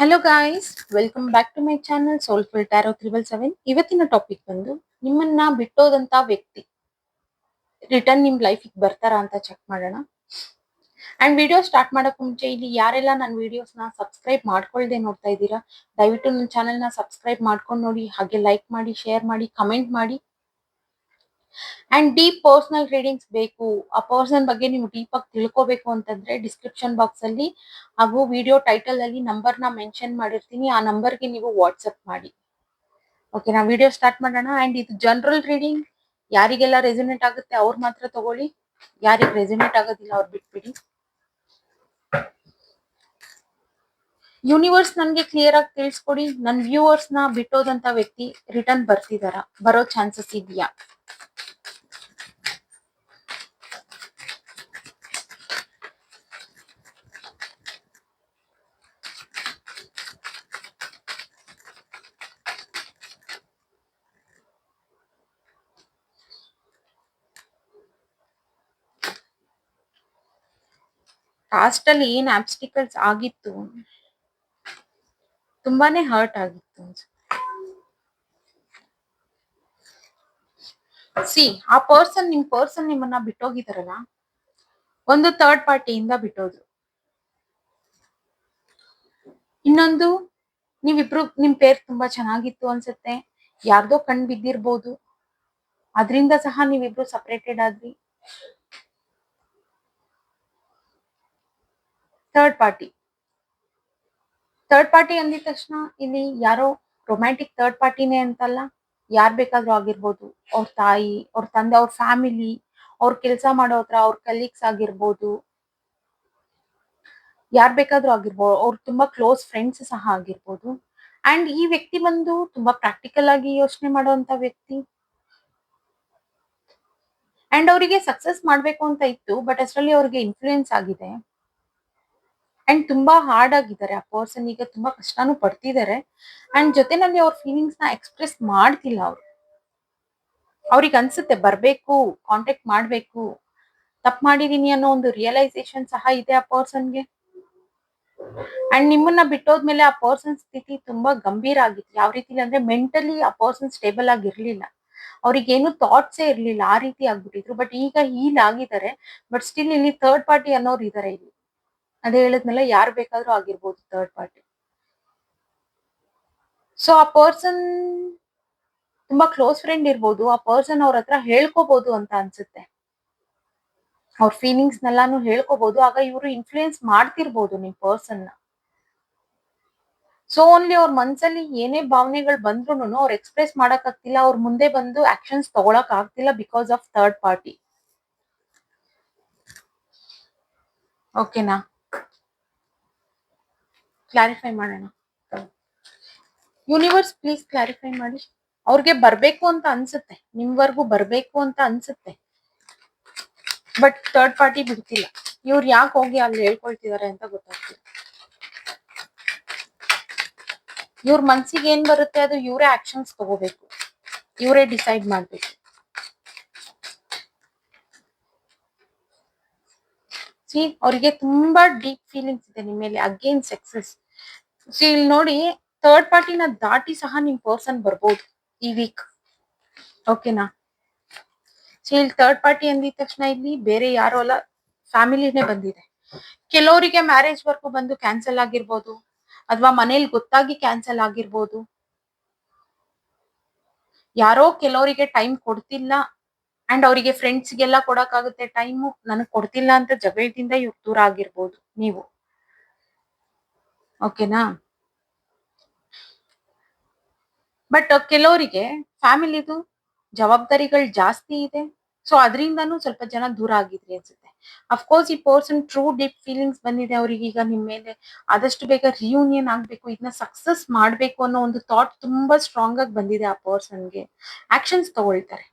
Hello guys welcome back to my channel soulful tarot triple seven ಇವತ್ತಿನ topic ಬಂದು ನಿಮ್ಮನ್ನ ಬಿಟ್ಟೋದಂತ ವ್ಯಕ್ತಿ. ರಿಟರ್ನ್ ನಿಮ್ ಲೈಫಿಗೆ ಬರ್ತಾರಾ ಅಂತ ಚೆಕ್ ಮಾಡೋಣ. ಅಂಡ್ ವಿಡಿಯೋ ಸ್ಟಾರ್ಟ್ ಮಾಡಕ್ ಮುಂಚೆ ಇಲ್ಲಿ ಯಾರೆಲ್ಲ ನನ್ನ ವಿಡಿಯೋಸ್ನ ಸಬ್ಸ್ಕ್ರೈಬ್ ಮಾಡ್ಕೊಳ್ದೆ ನೋಡ್ತಾ ಇದ್ದೀರಾ, ದಯವಿಟ್ಟು ನನ್ನ ಚಾನೆಲ್ನ ಸಬ್ಸ್ಕ್ರೈಬ್ ಮಾಡ್ಕೊಂಡು ನೋಡಿ, ಹಾಗೆ ಲೈಕ್ ಮಾಡಿ ಶೇರ್ ಮಾಡಿ ಕಮೆಂಟ್ ಮಾಡಿ. ಅಂಡ್ ಡೀಪ್ ಪರ್ಸನಲ್ ರೀಡಿಂಗ್ಸ್ ಬೇಕು. ಆ ಪರ್ಸನ್ ಬಗ್ಗೆ ನೀವು ಡೀಪ್ ಆಗಿ ತಿಳ್ಕೋಬೇಕು ಅಂತಂದ್ರೆ ಡಿಸ್ಕ್ರಿಪ್ಷನ್ ಬಾಕ್ಸ್ ಅಲ್ಲಿ ಹಾಗೂ ವಿಡಿಯೋ ಟೈಟಲ್ ಅಲ್ಲಿ ನಂಬರ್ನ ಮೆನ್ಷನ್ ಮಾಡಿರ್ತೀನಿ. ಆ ನಂಬರ್ಗೆ ನೀವು ವಾಟ್ಸಪ್ ಮಾಡಿ. ಓಕೆ ನಾ ವಿಡಿಯೋ ಸ್ಟಾರ್ಟ್ ಮಾಡೋಣ. ಅಂಡ್ ಇದು ಜನರಲ್ ರೀಡಿಂಗ್ ಯಾರಿಗೆಲ್ಲ ರೆಸಿನೇಟ್ ಆಗುತ್ತೆ ಅವ್ರು ಮಾತ್ರ ತಗೊಳ್ಳಿ. ಯಾರಿಗೆ ರೆಸಿನೇಟ್ ಆಗೋದಿಲ್ಲ ಅವ್ರು ಬಿಟ್ಬಿಡಿ. ಯೂನಿವರ್ಸ್ ನನ್ಗೆ ಕ್ಲಿಯರ್ ಆಗಿ ತಿಳಿಸ್ಕೊಡಿ. ನನ್ನ ವ್ಯೂವರ್ಸ್ನ ಬಿಟ್ಟೋದಂತ ವ್ಯಕ್ತಿ ರಿಟರ್ನ್ ಬರ್ತಿದಾರ. ಬರೋ ಚಾನ್ಸಸ್ ಇದೆಯಾ? ಪಾಸ್ಟ್ ಅಲ್ಲಿ ಏನ್ ಆಬ್ಸ್ಟಿಕಲ್ಸ್ ಆಗಿತ್ತು? ತುಂಬಾನೇ ಹರ್ಟ್ ಆಗಿತ್ತು ಸಿ ಆ ಪರ್ಸನ್ ನಿಮ್ ಪರ್ಸನ್ ನಿಮ್ಮನ್ನ ಬಿಟ್ಟೋಗಿದಾರಲ್ಲ? ಒಂದು ಥರ್ಡ್ ಪಾರ್ಟಿಯಿಂದ ಬಿಟ್ಟೋದ್ರು. ಇನ್ನೊಂದು, ನೀವಿಬ್ರು, ನಿಮ್ ಪೇರ್ ತುಂಬಾ ಚೆನ್ನಾಗಿತ್ತು ಅನ್ಸುತ್ತೆ. ಯಾರ್ದೋ ಕಣ್ ಬಿದ್ದಿರ್ಬೋದು. ಅದರಿಂದ ಸಹ ನೀವಿಬ್ರು ಸಪರೇಟೆಡ್ ಆದ್ರಿ. ಥರ್ಡ್ ಪಾರ್ಟಿ ಥರ್ಡ್ ಪಾರ್ಟಿ ಅಂದಿದ ತಕ್ಷಣ ಇಲ್ಲಿ ಯಾರೋ ರೊಮ್ಯಾಂಟಿಕ್ ಥರ್ಡ್ ಪಾರ್ಟಿನೇ ಅಂತಲ್ಲ, ಯಾರ್ ಬೇಕಾದ್ರೂ ಆಗಿರ್ಬೋದು. ಅವ್ರ ತಾಯಿ, ಅವ್ರ ತಂದೆ, ಅವ್ರ ಫ್ಯಾಮಿಲಿ ಅವ್ರ ಕೆಲಸ ಮಾಡೋ ಹತ್ರ ಅವ್ರ ಕಲೀಗ್ಸ್ ಆಗಿರ್ಬೋದು. ಯಾರ್ ಬೇಕಾದ್ರೂ ಆಗಿರ್ಬೋದು ಅವ್ರ ತುಂಬಾ ಕ್ಲೋಸ್ ಫ್ರೆಂಡ್ಸ್ ಸಹ ಆಗಿರ್ಬೋದು. ಅಂಡ್ ಈ ವ್ಯಕ್ತಿ ಬಂದು ತುಂಬಾ ಪ್ರಾಕ್ಟಿಕಲ್ ಆಗಿ ಯೋಚನೆ ಮಾಡುವಂತ ವ್ಯಕ್ತಿ. ಅಂಡ್ ಅವರಿಗೆ ಸಕ್ಸಸ್ ಮಾಡ್ಬೇಕು ಅಂತ ಇತ್ತು ಬಟ್ ಅಷ್ಟರಲ್ಲಿ ಅವ್ರಿಗೆ ಇನ್ಫ್ಲೂಯೆನ್ಸ್ ಆಗಿದೆ. ಅಂಡ್ ತುಂಬಾ ಹಾರ್ಡ್ ಆಗಿದ್ದಾರೆ. ಆ ಪರ್ಸನ್ ಈಗ ತುಂಬಾ ಕಷ್ಟನೂ ಪಡ್ತಿದ್ದಾರೆ. ಅಂಡ್ ಜೊತೆನಲ್ಲಿ ಅವ್ರ ಫೀಲಿಂಗ್ಸ್ನ ಎಕ್ಸ್ಪ್ರೆಸ್ ಮಾಡ್ತಿಲ್ಲ ಅವ್ರು. ಅವ್ರಿಗೆ ಅನ್ಸುತ್ತೆ, ಬರ್ಬೇಕು ಕಾಂಟ್ಯಾಕ್ಟ್ ಮಾಡ್ಬೇಕು. ತಪ್ಪು ಮಾಡಿದೀನಿ ಅನ್ನೋ ಒಂದು ರಿಯಲೈಸೇಷನ್ ಸಹ ಇದೆ ಆ ಪರ್ಸನ್ಗೆ ಅಂಡ್ ನಿಮ್ಮನ್ನ ಬಿಟ್ಟೋದ್ಮೇಲೆ ಆ ಪರ್ಸನ್ ಸ್ಥಿತಿ ತುಂಬಾ ಗಂಭೀರ ಆಗಿತ್ತು. ಯಾವ ರೀತಿ ಅಂದ್ರೆ ಮೆಂಟಲಿ ಆ ಪರ್ಸನ್ ಸ್ಟೇಬಲ್ ಆಗಿರ್ಲಿಲ್ಲ. ಅವ್ರಿಗೇನು ಥಾಟ್ಸೇ ಇರ್ಲಿಲ್ಲ. ಆ ರೀತಿ ಆಗ್ಬಿಟ್ಟಿದ್ರು. ಬಟ್ ಈಗ ಹೀಲ್ ಆಗಿದ್ದಾರೆ ಬಟ್ ಸ್ಟಿಲ್ ಇಲ್ಲಿ ಥರ್ಡ್ ಪಾರ್ಟಿ ಅನ್ನೋರು ಇದಾರೆ ಇಲ್ಲಿ. ಅದೇ ಹೇಳಿದ್ಮೇಲೆ ಯಾರು ಬೇಕಾದ್ರೂ ಆಗಿರ್ಬೋದು ಥರ್ಡ್ ಪಾರ್ಟಿ ಸೊ ಆ ಪರ್ಸನ್ ತುಂಬಾ ಕ್ಲೋಸ್ ಫ್ರೆಂಡ್ ಇರ್ಬೋದು, ಆ ಪರ್ಸನ್ ಅವ್ರ ಹತ್ರ ಹೇಳ್ಕೋಬಹುದು ಅಂತ ಅನ್ಸುತ್ತೆ. ಅವ್ರ ಫೀಲಿಂಗ್ಸ್ ನೆಲ್ಲಾನು ಹೇಳ್ಕೋಬಹುದು ಆಗ ಇವರು ಇನ್ಫ್ಲೂಯೆನ್ಸ್ ಮಾಡ್ತಿರ್ಬೋದು ನಿಮ್ ಪರ್ಸನ್ನ. ಸೊ ಓನ್ಲಿ ಅವ್ರ ಮನ್ಸಲ್ಲಿ ಏನೇ ಭಾವನೆಗಳು ಬಂದ್ರು ಅವ್ರು ಎಕ್ಸ್ಪ್ರೆಸ್ ಮಾಡಕ್ ಆಗ್ತಿಲ್ಲ ಅವ್ರ ಮುಂದೆ ಬಂದು ಆಕ್ಷನ್ಸ್ ತಗೊಳಕ್ ಆಗ್ತಿಲ್ಲ ಬಿಕಾಸ್ ಆಫ್ ಥರ್ಡ್ ಪಾರ್ಟಿ ಓಕೆನಾ ಕ್ಲಾರಿಫೈ ಮಾಡೋಣ. ಯೂನಿವರ್ಸ್ ಪ್ಲೀಸ್ ಕ್ಲಾರಿಫೈ ಮಾಡಿ. ಅವ್ರಿಗೆ ಬರ್ಬೇಕು ಅಂತ ಅನ್ಸುತ್ತೆ. ನಿಮ್ವರ್ಗೂ ಬರ್ಬೇಕು ಅಂತ ಅನ್ಸುತ್ತೆ. ಬಟ್ ಥರ್ಡ್ ಪಾರ್ಟಿ ಬಿಡ್ತಿಲ್ಲ. ಇವ್ರು ಯಾಕೆ ಹೋಗಿ ಅಲ್ಲಿ ಹೇಳ್ಕೊಳ್ತಿದಾರೆ ಅಂತ ಗೊತ್ತಾಗ್ತಿಲ್ಲ. ಇವ್ರ ಮನ್ಸಿಗೆ ಏನ್ ಬರುತ್ತೆ ಅದು ಇವರೇ ಆಕ್ಷನ್ಸ್ ತಗೋಬೇಕು. ಇವರೇ ಡಿಸೈಡ್ ಮಾಡ್ಬೇಕು. ಸಿ ಅವ್ರಿಗೆ ತುಂಬಾ ಡೀಪ್ ಫೀಲಿಂಗ್ಸ್ ಇದೆ ನಿಮ್ಮ ಮೇಲೆ ಅಗೇನ್ ಸಕ್ಸಸ್ ಸೊ ಇಲ್ಲಿ ನೋಡಿ ಥರ್ಡ್ ಪಾರ್ಟಿನ ದಾಟಿ ಸಹ ನಿಮ್ ಪರ್ಸನ್ ಬರ್ಬೋದು ಈ ವೀಕ್ ಓಕೆನಾ ಸೊ ಇಲ್ಲಿ ಥರ್ಡ್ ಪಾರ್ಟಿ ಅಂದಿದ ತಕ್ಷಣ ಇಲ್ಲಿ ಬೇರೆ ಯಾರು ಅಲ್ಲ, ಫ್ಯಾಮಿಲಿನೇ ಬಂದಿದೆ. ಕೆಲವರಿಗೆ ಮ್ಯಾರೇಜ್ ವರ್ಗು ಬಂದು ಕ್ಯಾನ್ಸಲ್ ಆಗಿರ್ಬೋದು, ಅಥವಾ ಮನೇಲಿ ಗೊತ್ತಾಗಿ ಕ್ಯಾನ್ಸಲ್ ಆಗಿರ್ಬೋದು. ಯಾರೋ ಕೆಲವರಿಗೆ ಟೈಮ್ ಕೊಡ್ತಿಲ್ಲ ಅಂಡ್ ಅವರಿಗೆ ಫ್ರೆಂಡ್ಸ್ಗೆಲ್ಲ ಕೊಡಕ್ಕಾಗುತ್ತೆ ಟೈಮು ನನಗೆ ಕೊಡ್ತಿಲ್ಲ ಅಂತ ಜಗಳದಿಂದ ಇವ್ರು ದೂರ ಆಗಿರ್ಬೋದು ನೀವು. ಓಕೆನಾ ಬಟ್ ಕೆಲವರಿಗೆ ಫ್ಯಾಮಿಲಿದು ಜವಾಬ್ದಾರಿಗಳು ಜಾಸ್ತಿ ಇದೆ. ಸೊ ಅದರಿಂದನೂ ಸ್ವಲ್ಪ ಜನ ದೂರ ಆಗಿದ್ರಿ ಅನ್ಸುತ್ತೆ. ಅಫ್ಕೋರ್ಸ್ ಈ ಪರ್ಸನ್ ಟ್ರೂ ಡೀಪ್ ಫೀಲಿಂಗ್ಸ್ ಬಂದಿದೆ ಅವ್ರಿಗೆ ಈಗ ನಿಮ್ಮ ಮೇಲೆ. ಆದಷ್ಟು ಬೇಗ ರಿಯೂನಿಯನ್ ಆಗ್ಬೇಕು ಇದನ್ನ ಸಕ್ಸಸ್ ಮಾಡ್ಬೇಕು ಅನ್ನೋ ಒಂದು ಥಾಟ್ ತುಂಬಾ ಸ್ಟ್ರಾಂಗ್ ಆಗಿ ಬಂದಿದೆ ಆ ಪರ್ಸನ್ಗೆ ಆಕ್ಷನ್ಸ್ ತಗೊಳ್ತಾರೆ.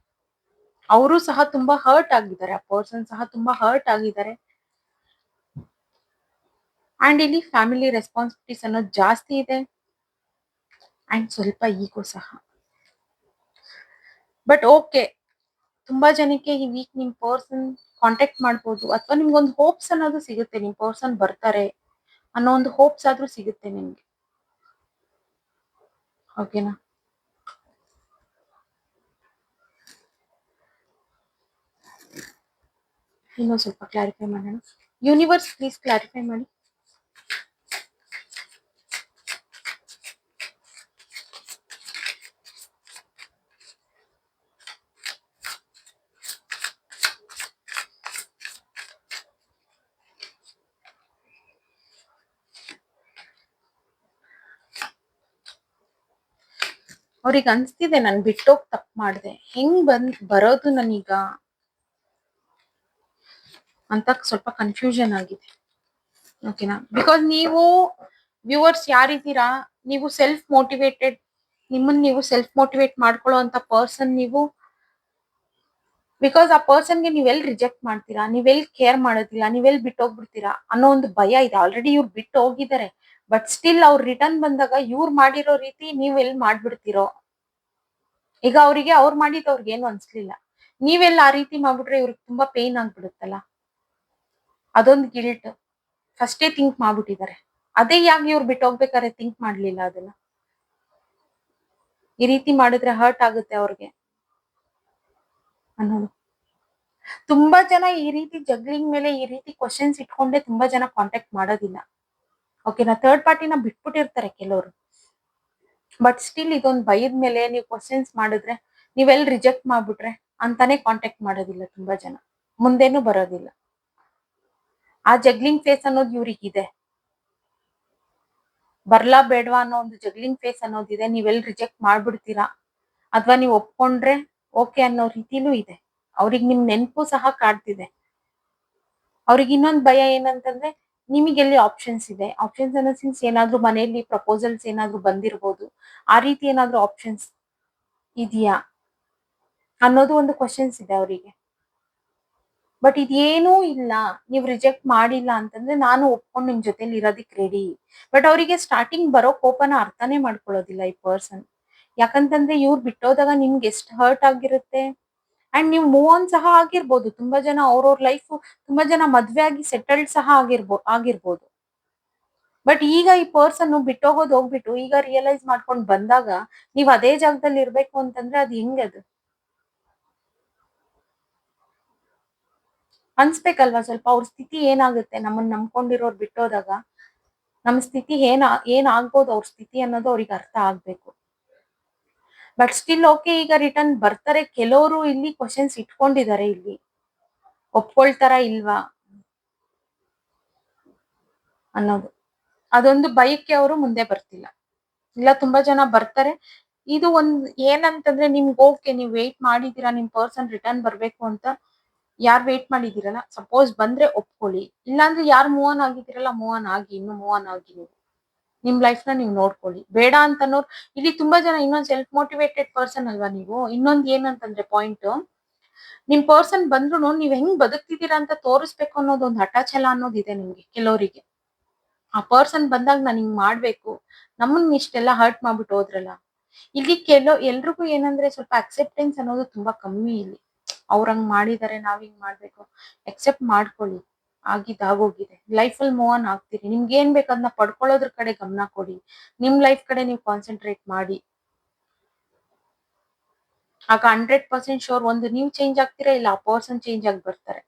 ಅವರು ಸಹ ತುಂಬಾ ಹರ್ಟ್ ಆಗಿದ್ದಾರೆ. ಆ ಪರ್ಸನ್ ಸಹ ತುಂಬಾ ಹರ್ಟ್ ಆಗಿದ್ದಾರೆ. ಅಂಡ್ ಇಲ್ಲಿ ಫ್ಯಾಮಿಲಿ ರೆಸ್ಪಾನ್ಸಿಬಿಲಿಟೀಸ್ ಅನ್ನೋದು ಜಾಸ್ತಿ ಇದೆ. ಅಂಡ್ ಸ್ವಲ್ಪ ಈಗೋ ಸಹ. ಬಟ್ ಓಕೆ ತುಂಬಾ ಜನಕ್ಕೆ ಈ ವೀಕ್ ನಿಮ್ ಪರ್ಸನ್ ಕಾಂಟ್ಯಾಕ್ಟ್ ಮಾಡ್ಬೋದು. ಅಥವಾ ನಿಮ್ಗೊಂದು ಹೋಪ್ಸ್ ಅನ್ನೋದು ಸಿಗುತ್ತೆ. ನಿಮ್ ಪರ್ಸನ್ ಬರ್ತಾರೆ ಅನ್ನೋ ಒಂದು ಹೋಪ್ಸ್ ಆದ್ರೂ ಸಿಗುತ್ತೆ ನಿಮ್ಗೆ. ಓಕೆನಾ ಇನ್ನೊಂದು ಸ್ವಲ್ಪ ಕ್ಲಾರಿಫೈ ಮಾಡೋಣ. ಯೂನಿವರ್ಸ್ ಪ್ಲೀಸ್ ಕ್ಲಾರಿಫೈ ಮಾಡಿ. ಅವ್ರಿಗೆ ಅನ್ಸ್ತಿದೆ ನಾನು ಬಿಟ್ಟೋಗಿ ತಪ್ಪು ಮಾಡಿದೆ. ಹೆಂಗ್ ಬಂದ್ ಬರೋದು ನನೀಗ ಅಂತ ಸ್ವಲ್ಪ ಕನ್ಫ್ಯೂಷನ್ ಆಗಿದೆ. ಓಕೆನಾ ಬಿಕಾಸ್ ನೀವು ವ್ಯೂವರ್ಸ್ ಯಾರಿದ್ದೀರಾ ನೀವು ಸೆಲ್ಫ್ ಮೋಟಿವೇಟೆಡ್ ನಿಮ್ಮನ್ನ ನೀವು ಸೆಲ್ಫ್ ಮೋಟಿವೇಟ್ ಮಾಡ್ಕೊಳ್ಳೋ ಅಂತ ಪರ್ಸನ್ ನೀವು. ಬಿಕಾಸ್ ಆ ಪರ್ಸನ್ಗೆ ನೀವೆಲ್ಲಿ ರಿಜೆಕ್ಟ್ ಮಾಡ್ತೀರಾ ನೀವೆಲ್ಲಿ ಕೇರ್ ಮಾಡೋದಿಲ್ಲ ನೀವೆಲ್ಲಿ ಬಿಟ್ಟು ಹೋಗ್ಬಿಡ್ತೀರಾ ಅನ್ನೋ ಒಂದು ಭಯ ಇದೆ. ಆಲ್ರೆಡಿ ಇವ್ರು ಬಿಟ್ಟು ಹೋಗಿದ್ದಾರೆ ಬಟ್ ಸ್ಟಿಲ್ ಅವ್ರು ರಿಟರ್ನ್ ಬಂದಾಗ ಇವ್ರು ಮಾಡಿರೋ ರೀತಿ ನೀವೆಲ್ ಮಾಡ್ಬಿಡ್ತೀರೋ? ಈಗ ಅವರಿಗೆ ಅವ್ರು ಮಾಡಿದ್ದು ಅವ್ರಿಗೆ ಏನು ಅನ್ಸ್ಲಿಲ್ಲ. ನೀವೆಲ್ಲ ಆ ರೀತಿ ಮಾಡ್ಬಿಟ್ರೆ ಇವ್ರಿಗೆ ತುಂಬಾ ಪೇನ್ ಆಗ್ಬಿಡುತ್ತಲ್ಲ. ಅದೊಂದು ಗಿಲ್ಟ್. ಫಸ್ಟೇ ಥಿಂಕ್ ಮಾಡ್ಬಿಟ್ಟಿದ್ದಾರೆ. ಅದೇ ಯಾಕೆ ಇವ್ರು ಬಿಟ್ಟೋಗ್ಬೇಕಾದ್ರೆ ಥಿಂಕ್ ಮಾಡ್ಲಿಲ್ಲ ಅದನ್ನ. ಈ ರೀತಿ ಮಾಡಿದ್ರೆ ಹರ್ಟ್ ಆಗುತ್ತೆ ಅವ್ರಿಗೆ ಅನ್ನೋದು. ತುಂಬಾ ಜನ ಈ ರೀತಿ ಜಗ್ಲಿಂಗ್ ಮೇಲೆ ಈ ರೀತಿ ಕ್ವಶನ್ಸ್ ಇಟ್ಕೊಂಡೆ ತುಂಬಾ ಜನ ಕಾಂಟ್ಯಾಕ್ಟ್ ಮಾಡೋದಿಲ್ಲ. ಓಕೆನಾ ಥರ್ಡ್ ಪಾರ್ಟಿನ ಬಿಟ್ಬಿಟ್ಟಿರ್ತಾರೆ ಕೆಲವರು. ಬಟ್ ಸ್ಟಿಲ್ ಇದೊಂದು ಭಯದ ಮೇಲೆ ನೀವು ಕ್ವಶನ್ಸ್ ಮಾಡಿದ್ರೆ ನೀವೆಲ್ ರಿಜೆಕ್ಟ್ ಮಾಡ್ಬಿಟ್ರೆ ಅಂತಾನೆ ಕಾಂಟ್ಯಾಕ್ಟ್ ಮಾಡೋದಿಲ್ಲ ತುಂಬಾ ಜನ. ಮುಂದೇನು ಬರೋದಿಲ್ಲ. ಆ ಜಗ್ಲಿಂಗ್ ಫೇಸ್ ಅನ್ನೋದು ಇವ್ರಿಗಿದೆ ಬರ್ಲಾ ಬೇಡವಾ ಅನ್ನೋ ಒಂದು ಜಗ್ಲಿಂಗ್ ಫೇಸ್ ಅನ್ನೋದಿದೆ ನೀವೆಲ್ ರಿಜೆಕ್ಟ್ ಮಾಡ್ಬಿಡ್ತೀರಾ? ಅಥವಾ ನೀವು ಒಪ್ಕೊಂಡ್ರೆ ಓಕೆ ಅನ್ನೋ ರೀತಿಲೂ ಇದೆ. ಅವ್ರಿಗೆ ನಿಮ್ ನೆನಪು ಸಹ ಕಾಡ್ತಿದೆ. ಅವ್ರಿಗೆ ಇನ್ನೊಂದು ಭಯ ಏನಂತಂದ್ರೆ ನಿಮಗೆ ಎಲ್ಲಿ ಆಪ್ಷನ್ಸ್ ಇದೆ? ಆಪ್ಷನ್ಸ್ ಅನ್ನೋ ಸಿನ್ಸ್ ಏನಾದ್ರೂ ಮನೆಯಲ್ಲಿ ಪ್ರಪೋಸಲ್ಸ್ ಏನಾದ್ರೂ ಬಂದಿರ್ಬೋದು. ಆ ರೀತಿ ಏನಾದ್ರೂ ಆಪ್ಷನ್ಸ್ ಇದೆಯಾ? ಅನ್ನೋದು ಒಂದು ಕ್ವಶನ್ಸ್ ಇದೆ ಅವರಿಗೆ. ಬಟ್ ಇದೇನೂ ಇಲ್ಲ. ನೀವು ರಿಜೆಕ್ಟ್ ಮಾಡಿಲ್ಲ ಅಂತಂದ್ರೆ ನಾನು ಒಪ್ಕೊಂಡು ನಿಮ್ ಜೊತೆಲಿ ಇರೋದಕ್ಕೆ ರೆಡಿ ಬಟ್ ಅವರಿಗೆ ಸ್ಟಾರ್ಟಿಂಗ್ ಬರೋ ಕೋಪನ ಅರ್ಥನೇ ಮಾಡ್ಕೊಳ್ಳೋದಿಲ್ಲ ಈ ಪರ್ಸನ್ ಯಾಕಂತಂದ್ರೆ ಇವ್ರು ಬಿಟ್ಟೋದಾಗ ನಿಮ್ಗೆ ಎಷ್ಟು ಹರ್ಟ್ ಆಗಿರುತ್ತೆ? ಅಂಡ್ ನೀವು ಮೂವ್ ಆನ್ ಸಹ ಆಗಿರ್ಬೋದು. ತುಂಬಾ ಜನ ಅವ್ರವ್ರ ಲೈಫ್ ತುಂಬಾ ಜನ ಮದ್ವೆ ಆಗಿ ಸೆಟಲ್ಡ್ ಸಹ ಆಗಿರ್ಬೋ, ಆಗಿರ್ಬೋದು. ಬಟ್ ಈಗ ಈ ಪರ್ಸನ್ ಬಿಟ್ಟೋಗೋದು ಹೋಗ್ಬಿಟ್ಟು ಈಗ ರಿಯಲೈಸ್ ಮಾಡ್ಕೊಂಡು ಬಂದಾಗ ನೀವ್ ಅದೇ ಜಾಗದಲ್ಲಿ ಇರ್ಬೇಕು ಅಂತಂದ್ರೆ ಅದು ಹೆಂಗದು ಅನ್ಸ್ಬೇಕಲ್ವಾ ಸ್ವಲ್ಪ ಅವ್ರ ಸ್ಥಿತಿ ಏನಾಗುತ್ತೆ? ನಮ್ಮನ್ನ ನಂಬ್ಕೊಂಡಿರೋರು ಬಿಟ್ಟೋದಾಗ ನಮ್ಮ ಸ್ಥಿತಿ ಏನ್ ಏನ್ ಆಗ್ಬೋದು ಅವ್ರ ಸ್ಥಿತಿ ಅನ್ನೋದು ಅವ್ರಿಗೆ ಅರ್ಥ ಆಗ್ಬೇಕು. ಬಟ್ ಸ್ಟಿಲ್ ಓಕೆ ಈಗ ರಿಟರ್ನ್ ಬರ್ತಾರೆ. ಕೆಲವರು ಇಲ್ಲಿ ಕ್ವಶನ್ಸ್ ಇಟ್ಕೊಂಡಿದ್ದಾರೆ ಇಲ್ಲಿ. ಒಪ್ಕೊಳ್ತಾರ ಇಲ್ವಾ? ಅನ್ನೋದು. ಅದೊಂದು ಬೈಕ್ಗೆ ಅವರು ಮುಂದೆ ಬರ್ತಿಲ್ಲ. ಇಲ್ಲ, ತುಂಬಾ ಜನ ಬರ್ತಾರೆ. ಇದು ಒಂದ್ ಏನಂತಂದ್ರೆ ನಿಮ್ಗೆ ಓಕೆ ನೀವು ವೇಟ್ ಮಾಡಿದೀರಾ ನಿಮ್ ಪರ್ಸನ್ ರಿಟರ್ನ್ ಬರ್ಬೇಕು ಅಂತ. ಯಾರ್ ವೇಟ್ ಮಾಡಿದಿರಲ್ಲ ಸಪೋಸ್ ಬಂದ್ರೆ ಒಪ್ಕೊಳ್ಳಿ. ಇಲ್ಲಾಂದ್ರೆ ಯಾರು ಮೂವ್ ಆನ್ ಆಗಿದ್ದೀರಲ್ಲ ಮೂವ್ ಆನ್ ಆಗಿ, ಇನ್ನು ಮೂವ್ ಆನ್ ಆಗಿ ನೀವು. ನಿಮ್ ಲೈಫ್ನ ನೀವು ನೋಡ್ಕೊಳ್ಳಿ. ಬೇಡ ಅಂತನೋರ್ ಇಲ್ಲಿ ತುಂಬಾ ಜನ ಇನ್ನೊಂದ್ ಸೆಲ್ಫ್ ಮೋಟಿವೇಟೆಡ್ ಪರ್ಸನ್ ಅಲ್ವಾ ನೀವು? ಇನ್ನೊಂದ್ ಏನಂತಂದ್ರೆ ಪಾಯಿಂಟ್ ನಿಮ್ ಪರ್ಸನ್ ಬಂದ್ರು ನೀವ್ ಹೆಂಗ್ ಬದುಕ್ತಿದ್ದೀರಾ ಅಂತ ತೋರಿಸ್ಬೇಕು ಅನ್ನೋದು ಒಂದು ಹಠಾಚಲ ಅನ್ನೋದಿದೆ ನಿಮ್ಗೆ ಕೆಲವರಿಗೆ. ಆ ಪರ್ಸನ್ ಬಂದಾಗ ನಾನು ಹಿಂಗ್ ಮಾಡ್ಬೇಕು. ನಮ್ಮನ್ನ ಇಷ್ಟೆಲ್ಲ ಹರ್ಟ್ ಮಾಡ್ಬಿಟ್ಟು ಹೋದ್ರಲ್ಲ. ಇಲ್ಲಿ ಕೆಲವು ಎಲ್ರಿಗೂ ಏನಂದ್ರೆ ಸ್ವಲ್ಪ ಅಕ್ಸೆಪ್ಟೆನ್ಸ್ ಅನ್ನೋದು ತುಂಬಾ ಕಮ್ಮಿ ಇಲ್ಲಿ. ಅವ್ರ ಹಂಗ್ ಮಾಡಿದಾರೆ ನಾವ್ ಹಿಂಗ್ ಮಾಡ್ಬೇಕು. ಎಕ್ಸೆಪ್ಟ್ ಮಾಡ್ಕೊಳ್ಳಿ. ಆಗಿದ್ ಆಗೋಗಿದೆ. ಲೈಫ್ ಅಲ್ಲಿ ಮೂವ್ ಆನ್ ಆಗ್ತೀರಿ. ನಿಮ್ಗೆ ಏನ್ ಬೇಕು ಅದನ್ನ ಪಡ್ಕೊಳ್ಳೋದ್ರ ಕಡೆ ಗಮನ ಕೊಡಿ. ನಿಮ್ ಲೈಫ್ ಕಡೆ ನೀವು ಕಾನ್ಸಂಟ್ರೇಟ್ ಮಾಡಿ. ಆಗ ಹಂಡ್ರೆಡ್ ಪರ್ಸೆಂಟ್ ಶೋರ್ ಒಂದು ನೀವು ಚೇಂಜ್ ಆಗ್ತೀರಾ ಇಲ್ಲ ಆ ಪರ್ಸನ್ ಚೇಂಜ್ ಆಗಿ ಬರ್ತಾರೆ.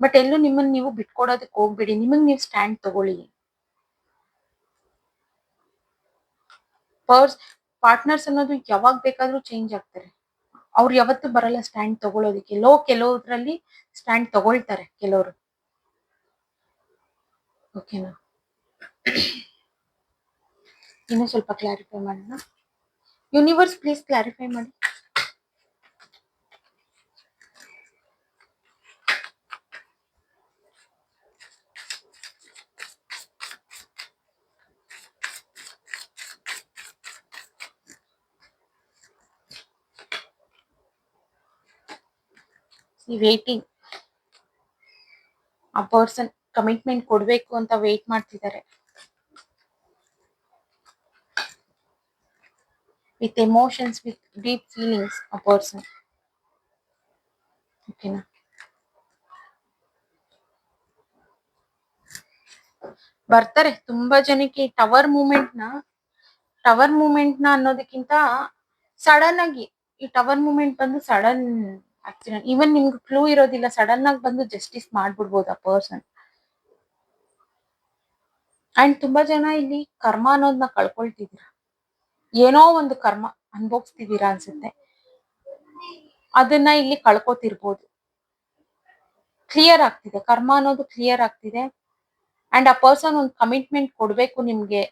ಬಟ್ ಎಲ್ಲೂ ನಿಮ್ಮನ್ನ ನೀವು ಬಿಟ್ಕೊಡೋದಕ್ಕೆ ಹೋಗ್ಬೇಡಿ. ನಿಮಗ್ ನೀವು ಸ್ಟ್ಯಾಂಡ್ ತಗೊಳ್ಳಿ. ಪರ್ಸ್ ಪಾರ್ಟ್ನರ್ಸ್ ಅನ್ನೋದು ಯಾವಾಗ ಬೇಕಾದ್ರೂ ಚೇಂಜ್ ಆಗ್ತಾರೆ. ಅವ್ರು ಯಾವತ್ತೂ ಬರಲ್ಲ ಸ್ಟ್ಯಾಂಡ್ ತಗೊಳ್ಳೋದಕ್ಕೆ ಲೋ, ಕೆಲವ್ರಲ್ಲಿ ಸ್ಟ್ಯಾಂಡ್ ತಗೊಳ್ತಾರೆ ಕೆಲವರು. ಓಕೆನಾ ಇನ್ನೂ ಸ್ವಲ್ಪ ಕ್ಲಾರಿಫೈ ಮಾಡೋಣ. ಯೂನಿವರ್ಸ್ ಪ್ಲೀಸ್ ಕ್ಲಾರಿಫೈ ಮಾಡಿ. ವೇಟಿಂಗ್ ಆ ಪರ್ಸನ್ ಕಮಿಟ್ಮೆಂಟ್ ಕೊಡ್ಬೇಕು ಅಂತ ವೇಟ್ ಮಾಡ್ತಿದ್ದಾರೆ. With emotions with deep feelings ಆ ಪರ್ಸನ್ ಓಕೆನಾ ಬರ್ತಾರೆ. ತುಂಬಾ ಜನಕ್ಕೆ ಟವರ್ ಮೂಮೆಂಟ್ನ ಟವರ್ ಮೂಮೆಂಟ್ನ ಅನ್ನೋದಕ್ಕಿಂತ ಸಡನ್ ಆಗಿ ಈ ಟವರ್ ಮೂಮೆಂಟ್ ಬಂದು ಸಡನ್ ಆಕ್ಸಿಡೆಂಟ್ ಈವನ್ ನಿಮ್ಗೆ ಕ್ಲೂ ಇರೋದಿಲ್ಲ ಸಡನ್ ಆಗಿ ಬಂದು ಜಸ್ಟಿಸ್ ಮಾಡ್ಬಿಡ್ಬೋದು ಆ ಪರ್ಸನ್ ಅಂಡ್ ತುಂಬಾ ಜನ ಇಲ್ಲಿ ಕರ್ಮ ಅನ್ನೋದನ್ನ ಕಳ್ಕೊಳ್ತಿದೀರ ಏನೋ ಒಂದು ಕರ್ಮ ಅನ್ಭೋಗಿಸ್ತಿದ್ದೀರಾ ಅನ್ಸುತ್ತೆ. ಅದನ್ನ ಇಲ್ಲಿ ಕಳ್ಕೊತಿರ್ಬೋದು. ಕ್ಲಿಯರ್ ಆಗ್ತಿದೆ. ಕರ್ಮ ಅನ್ನೋದು ಕ್ಲಿಯರ್ ಆಗ್ತಿದೆ. ಅಂಡ್ ಆ ಪರ್ಸನ್ ಒಂದು ಕಮಿಟ್ಮೆಂಟ್ ಕೊಡ್ಬೇಕು ನಿಮ್ಗೆ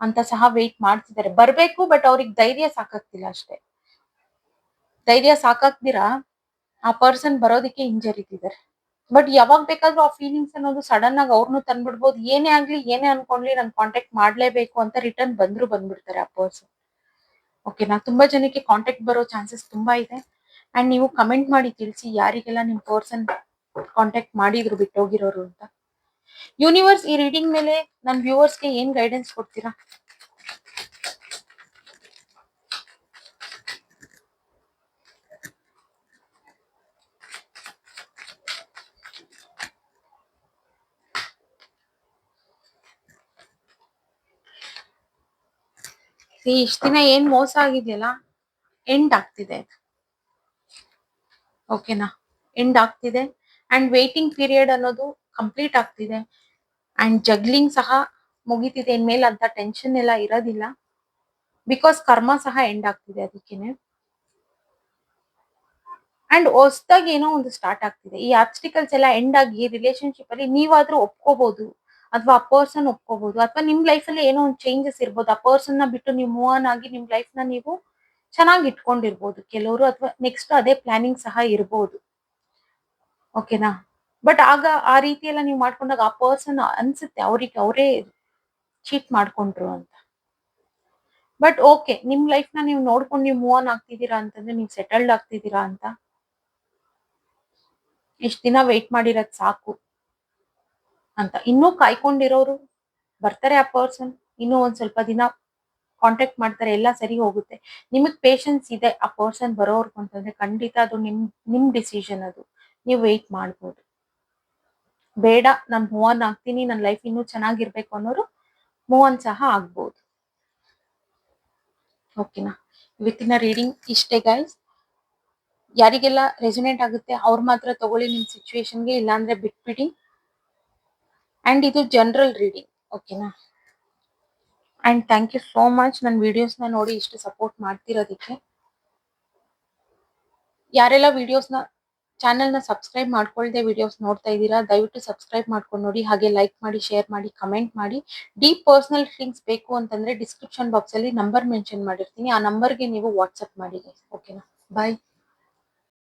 ಅಂತ ಸಹ ವೆಯ್ಟ್ ಮಾಡ್ತಿದ್ದಾರೆ. ಬರ್ಬೇಕು ಬಟ್ ಅವ್ರಿಗೆ ಧೈರ್ಯ ಸಾಕಾಗ್ತಿಲ್ಲ ಅಷ್ಟೇ. ಧೈರ್ಯ ಸಾಕಾಗ್ದಿರಾ? ಆ ಪರ್ಸನ್ ಬರೋದಕ್ಕೆ ಹಿಂಜರಿತಿದ್ದಾರೆ ಬಟ್ ಯಾವಾಗ ಬೇಕಾದ್ರೂ ಆ ಫೀಲಿಂಗ್ಸ್ ಅನ್ನೋದು ಸಡನ್ ಆಗಿ ಅವ್ರನ್ನೂ ತಂದ್ಬಿಡ್ಬೋದು. ಏನೇ ಆಗ್ಲಿ, ಏನೇ ಅನ್ಕೊಂಡ್ಲಿ ನಾನು ಕಾಂಟ್ಯಾಕ್ಟ್ ಮಾಡ್ಲೇಬೇಕು ಅಂತ ರಿಟರ್ನ್ ಬಂದ್ರು ಬಂದ್ಬಿಡ್ತಾರೆ ಆ ಪರ್ಸನ್ ಓಕೆ ನಾ ತುಂಬಾ ಜನಕ್ಕೆ ಕಾಂಟ್ಯಾಕ್ಟ್ ಬರೋ ಚಾನ್ಸಸ್ ತುಂಬಾ ಇದೆ. ಅಂಡ್ ನೀವು ಕಮೆಂಟ್ ಮಾಡಿ ತಿಳಿಸಿ ಯಾರಿಗೆಲ್ಲ ನಿಮ್ ಪರ್ಸನ್ ಕಾಂಟ್ಯಾಕ್ಟ್ ಮಾಡಿದ್ರು ಬಿಟ್ಟೋಗಿರೋರು ಅಂತ. ಯೂನಿವರ್ಸ್ ಈ ರೀಡಿಂಗ್ ಮೇಲೆ ನನ್ನ ವ್ಯೂವರ್ಸ್ಗೆ ಏನ್ ಗೈಡೆನ್ಸ್ ಕೊಡ್ತೀರಾ? ಇಷ್ಟ ದಿನ ಏನ್ ಮೋಸ ಆಗಿದೆಯಲ್ಲ ಎಂಡ್ ಆಗ್ತಿದೆ. ಓಕೆನಾ ಎಂಡ್ ಆಗ್ತಿದೆ. ಅಂಡ್ ವೇಟಿಂಗ್ ಪೀರಿಯಡ್ ಅನ್ನೋದು ಕಂಪ್ಲೀಟ್ ಆಗ್ತಿದೆ. ಅಂಡ್ ಜಗ್ಲಿಂಗ್ ಸಹ ಮುಗಿತಿದೆ. ಇನ್ಮೇಲೆ ಅಂತ ಟೆನ್ಷನ್ ಎಲ್ಲ ಇರೋದಿಲ್ಲ. ಬಿಕಾಸ್ ಕರ್ಮ ಸಹ ಎಂಡ್ ಆಗ್ತಿದೆ ಅದಕ್ಕೇನೆ. ಅಂಡ್ ಹೊಸದಾಗಿ ಏನೋ ಒಂದು ಸ್ಟಾರ್ಟ್ ಆಗ್ತಿದೆ. ಈ ಆಬ್ಸ್ಟಿಕಲ್ಸ್ ಎಲ್ಲ ಎಂಡ್ ಆಗಿ ರಿಲೇಶನ್ಶಿಪ್ ಅಲ್ಲಿ ನೀವಾದ್ರೂ ಒಪ್ಕೋಬಹುದು ಅಥವಾ ಆ ಪರ್ಸನ್ ಒಪ್ಕೋಬಹುದು ಅಥವಾ ನಿಮ್ ಲೈಫ್ ಅಲ್ಲಿ ಏನೋ ಒಂದು ಚೇಂಜಸ್ ಇರ್ಬೋದು. ಆ ಪರ್ಸನ್ನ ಬಿಟ್ಟು ನೀವು ಮೂವ್ ಆನ್ ಆಗಿ ನಿಮ್ ಲೈಫ್ನ ನೀವು ಚೆನ್ನಾಗಿ ಇಟ್ಕೊಂಡಿರ್ಬೋದು ಕೆಲವರು. ಅಥವಾ ನೆಕ್ಸ್ಟ್ ಅದೇ ಪ್ಲಾನಿಂಗ್ ಸಹ ಇರ್ಬೋದು. ಓಕೆನಾ ಬಟ್ ಆಗ ಆ ರೀತಿ ಎಲ್ಲ ನೀವು ಮಾಡ್ಕೊಂಡಾಗ ಆ ಪರ್ಸನ್ ಅನ್ಸುತ್ತೆ. ಅವ್ರಿಗೆ ಅವರೇ ಚೀಟ್ ಮಾಡ್ಕೊಂಡ್ರು ಅಂತ. ಬಟ್ ಓಕೆ ನಿಮ್ ಲೈಫ್ನ ನೀವು ನೋಡ್ಕೊಂಡು ನೀವು ಮೂವ್ ಆನ್ ಆಗ್ತಿದ್ದೀರಾ ಅಂತಂದ್ರೆ ನೀವು ಸೆಟಲ್ಡ್ ಆಗ್ತಿದ್ದೀರಾ ಅಂತ. ಇಷ್ಟ ದಿನ ವೇಟ್ ಮಾಡಿರೋದು ಸಾಕು. ಅಂತ. ಇನ್ನೂ ಕಾಯ್ಕೊಂಡಿರೋರು ಬರ್ತಾರೆ ಆ ಪರ್ಸನ್ ಇನ್ನೂ ಒಂದ್ ಸ್ವಲ್ಪ ದಿನ ಕಾಂಟ್ಯಾಕ್ಟ್ ಮಾಡ್ತಾರೆ, ಎಲ್ಲ ಸರಿ ಹೋಗುತ್ತೆ. ನಿಮಗ್ ಪೇಶನ್ಸ್ ಇದೆ ಆ ಪರ್ಸನ್ ಬರೋರ್ಗು ಅಂತಂದ್ರೆ ಖಂಡಿತ ಅದು ನಿಮ್ ನಿಮ್ ಡಿಸಿಷನ್ ಅದು. ನೀವು ವೇಟ್ ಮಾಡ್ಬೋದು. ಬೇಡ, ನಾನು ಮೂವ್ ಆನ್ ಆಗ್ತೀನಿ ನನ್ನ ಲೈಫ್ ಇನ್ನೂ ಚೆನ್ನಾಗಿರ್ಬೇಕು ಅನ್ನೋರು ಮೂವ್ ಆನ್ ಸಹ ಆಗ್ಬೋದು. ಓಕೆನಾ ಇವತ್ತಿನ ರೀಡಿಂಗ್ ಇಷ್ಟೇ ಗೈಸ್ ಯಾರಿಗೆಲ್ಲ ರೆಸಿನೆಂಟ್ ಆಗುತ್ತೆ, ಅವ್ರು ಮಾತ್ರ ತಗೊಳ್ಳಿ ನಿಮ್ ಸಿಚುವೇಶನ್ಗೆ ಇಲ್ಲಾಂದ್ರೆ ಬಿಟ್ಬಿಡಿ. ಅಂಡ್ ಇದು ಜನರಲ್ ರೀಡಿಂಗ್ ಓಕೆನಾ and thank you so much ನನ್ನ ವಿಡಿಯೋಸ್ನ ನೋಡಿ ಇಷ್ಟು ಸಪೋರ್ಟ್ ಮಾಡ್ತಿರೋದಕ್ಕೆ. ಯಾರೆಲ್ಲ ವಿಡಿಯೋಸ್ನ ಚಾನಲ್ನ ಸಬ್ಸ್ಕ್ರೈಬ್ ಮಾಡ್ಕೊಳ್ದೆ ವಿಡಿಯೋಸ್ ನೋಡ್ತಾ ಇದ್ದೀರಾ, ದಯವಿಟ್ಟು ಸಬ್ಸ್ಕ್ರೈಬ್ ಮಾಡ್ಕೊಂಡು ನೋಡಿ, ಹಾಗೆ ಲೈಕ್ ಮಾಡಿ ಶೇರ್ ಮಾಡಿ ಕಮೆಂಟ್ ಮಾಡಿ. ಡೀಪ್ ಪರ್ಸನಲ್ ಲಿಂಕ್ಸ್ ಬೇಕು ಅಂತಂದ್ರೆ ಡಿಸ್ಕ್ರಿಪ್ಷನ್ ಬಾಕ್ಸ್ ಅಲ್ಲಿ ನಂಬರ್ ಮೆನ್ಷನ್ ಮಾಡಿರ್ತೀನಿ. ಆ ನಂಬರ್ಗೆ ನೀವು ವಾಟ್ಸಪ್ ಮಾಡಿ ಓಕೆನಾ ಬಾಯ್